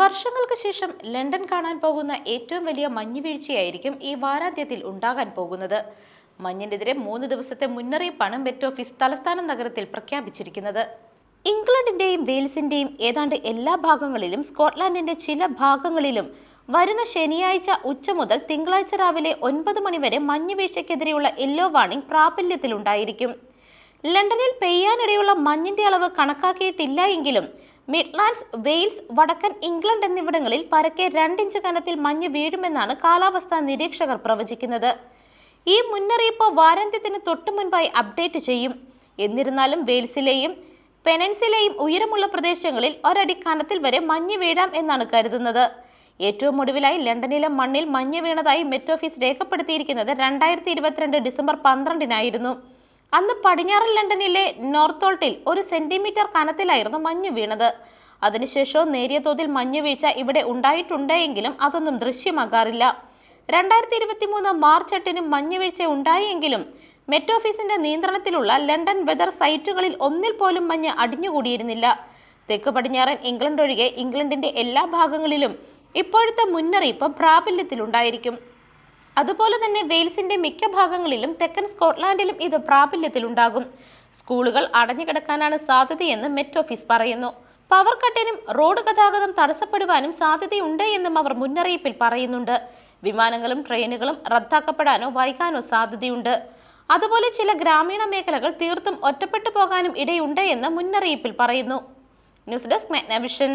വർഷങ്ങൾക്ക് ശേഷം ലണ്ടൻ കാണാൻ പോകുന്ന ഏറ്റവും വലിയ മഞ്ഞുവീഴ്ചയായിരിക്കും ഈ വാരാന്ത്യത്തിൽ ഉണ്ടാകാൻ പോകുന്നത്. മഞ്ഞിനെതിരെ മൂന്ന് ദിവസത്തെ മുന്നറിയിപ്പാണ് മെറ്റ് ഓഫീസ് തലസ്ഥാന നഗരത്തിൽ പ്രഖ്യാപിച്ചിരിക്കുന്നത്. ഇംഗ്ലണ്ടിന്റെയും വെയിൽസിന്റെയും ഏതാണ്ട് എല്ലാ ഭാഗങ്ങളിലും സ്കോട്ട്ലാൻഡിന്റെ ചില ഭാഗങ്ങളിലും വരുന്ന ശനിയാഴ്ച ഉച്ച മുതൽ തിങ്കളാഴ്ച രാവിലെ ഒൻപത് മണിവരെ മഞ്ഞുവീഴ്ചയ്ക്കെതിരെയുള്ള യെല്ലോ വാർണിംഗ് പ്രാബല്യത്തിലുണ്ടായിരിക്കും. ലണ്ടനിൽ പെയ്യാനിടയുള്ള മഞ്ഞിന്റെ അളവ് കണക്കാക്കിയിട്ടില്ല എങ്കിലും മിഡ്ലാൻഡ്സ് വെയിൽസ് വടക്കൻ ഇംഗ്ലണ്ട് എന്നിവിടങ്ങളിൽ പരക്കെ രണ്ടിഞ്ച് കനത്തിൽ മഞ്ഞ് വീഴുമെന്നാണ് കാലാവസ്ഥാ നിരീക്ഷകർ പ്രവചിക്കുന്നത്. ഈ മുന്നറിയിപ്പ് വാരാന്ത്യത്തിന് തൊട്ടു മുൻപായി അപ്ഡേറ്റ് ചെയ്യും. എന്നിരുന്നാലും വെയിൽസിലെയും പെനൻസിലെയും ഉയരമുള്ള പ്രദേശങ്ങളിൽ ഒരടി കനത്തിൽ വരെ മഞ്ഞ് വീഴാം എന്നാണ് കരുതുന്നത്. ഏറ്റവും ഒടുവിലായി ലണ്ടനിലെ മണ്ണിൽ മഞ്ഞ് വീണതായി മെറ്റ് ഓഫീസ് രേഖപ്പെടുത്തിയിരിക്കുന്നത് രണ്ടായിരത്തി ഇരുപത്തിരണ്ട് ഡിസംബർ പന്ത്രണ്ടിനായിരുന്നു. അന്ന് പടിഞ്ഞാറൻ ലണ്ടനിലെ നോർത്തോൾട്ടിൽ ഒരു സെന്റിമീറ്റർ കനത്തിലായിരുന്നു മഞ്ഞ് വീണത്. അതിനുശേഷവും നേരിയ തോതിൽ മഞ്ഞ് വീഴ്ച ഇവിടെ ഉണ്ടായിട്ടുണ്ടെങ്കിലും അതൊന്നും ദൃശ്യമാകാറില്ല. രണ്ടായിരത്തി ഇരുപത്തി മൂന്ന് മാർച്ച് എട്ടിന് മഞ്ഞുവീഴ്ച ഉണ്ടായെങ്കിലും മെറ്റ് ഓഫീസിന്റെ നിയന്ത്രണത്തിലുള്ള ലണ്ടൻ വെതർ സൈറ്റുകളിൽ ഒന്നിൽ പോലും മഞ്ഞ് അടിഞ്ഞുകൂടിയിരുന്നില്ല. തെക്ക് പടിഞ്ഞാറൻ ഇംഗ്ലണ്ട് ഒഴികെ ഇംഗ്ലണ്ടിന്റെ എല്ലാ ഭാഗങ്ങളിലും ഇപ്പോഴത്തെ മുന്നറിയിപ്പ് പ്രാബല്യത്തിലുണ്ടായിരിക്കും. അതുപോലെ തന്നെ വെയിൽസിന്റെ മിക്ക ഭാഗങ്ങളിലും തെക്കൻ സ്കോട്ട്ലാൻഡിലും ഇത് പ്രാബല്യത്തിലുണ്ടാകും. സ്കൂളുകൾ അടഞ്ഞുകിടക്കാനാണ് സാധ്യതയെന്ന് മെറ്റ് ഓഫീസ് പറയുന്നു. പവർ കട്ടിനും റോഡ് ഗതാഗതം തടസ്സപ്പെടുവാനും സാധ്യതയുണ്ട് എന്നും അവർ മുന്നറിയിപ്പിൽ പറയുന്നുണ്ട്. വിമാനങ്ങളും ട്രെയിനുകളും റദ്ദാക്കപ്പെടാനോ വൈകാനോ സാധ്യതയുണ്ട്. അതുപോലെ ചില ഗ്രാമീണ മേഖലകൾ തീർത്തും ഒറ്റപ്പെട്ടു പോകാനും ഇടയുണ്ട് എന്ന് മുന്നറിയിപ്പിൽ പറയുന്നു. News desk മെഗ്നവിഷൻ.